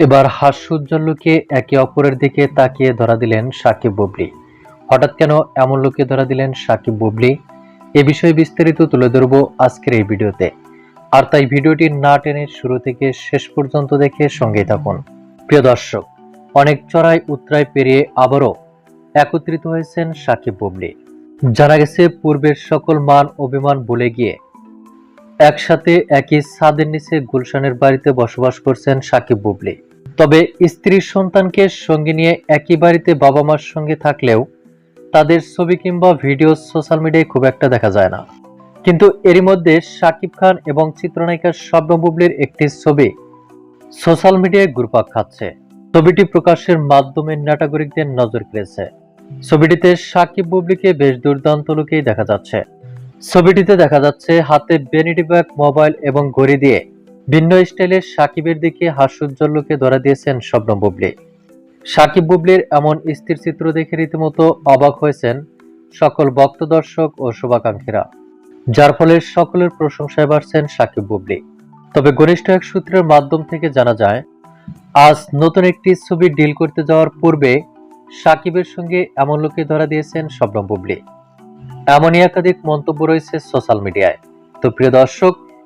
এবার হাস্যোজ্জ্বল লোকে একে অপরের দিকে তাকিয়ে ধরা দিলেন সাকিব বুবলি। হঠাৎ কেন এমন লোকে ধরা দিলেন সাকিব বুবলি? এ বিষয়ে বিস্তারিত তুলে ধরব আজকের এই ভিডিওতে। আর তাই ভিডিওটি না টেনে শুরু থেকে শেষ পর্যন্ত দেখে সঙ্গে থাকুন। প্রিয় দর্শক, অনেক চড়াই উত্তরায় পেরিয়ে আবারও একত্রিত হয়েছেন সাকিব বুবলি। জানা গেছে, পূর্বের সকল মান অভিমান ভুলে গিয়ে একসাথে একই ছাদের নিচে গুলশানের বাড়িতে বসবাস করছেন সাকিব বুবলি। তবে স্ত্রীর সন্তানকে সঙ্গে নিয়ে একই বাড়িতে বাবা মার সঙ্গে থাকলেও তাদের ছবি কিংবা ভিডিও সোশ্যাল মিডিয়ায় খুব একটা দেখা যায় না। কিন্তু এরই মধ্যে শাকিব খান এবং চিত্রনায়িকা শব্দ বুবলির একটি ছবি সোশ্যাল মিডিয়ায় ঘুরপাক খাচ্ছে। ছবিটি প্রকাশের মাধ্যমে নাটাগরিকদের নজর কেড়েছে। ছবিটিতে শাকিব বুবলিকে বেশ দুর্দান্ত লোকেই দেখা যাচ্ছে। ছবিটিতে দেখা যাচ্ছে হাতে বেনিটি ব্যাগ মোবাইল এবং ঘড়ি দিয়ে ভিন্ন স্টাইলে সাকিবের দিকে হাস্যোজ্জ্বল লোকে ধরা দিয়েছেন স্বপ্ন বুবলি। সাকিব বুবলির এমন স্থির চিত্র দেখে রীতিমতো অবাক হয়েছেন সকল ভক্ত দর্শক ও শুভাকাঙ্ক্ষীরা, যার ফলে সকলের প্রশংসায় বাড়ছেন সাকিব বুবলি। তবে ঘনিষ্ঠ এক সূত্রের মাধ্যম থেকে জানা যায়, আজ নতুন একটি ছবি ডিল করতে যাওয়ার পূর্বে সাকিবের সঙ্গে এমন লোকে ধরা দিয়েছেন শবনম বুবলি। এমনই একাধিক মন্তব্য রয়েছে সোশ্যাল মিডিয়ায়। তো প্রিয় দর্শক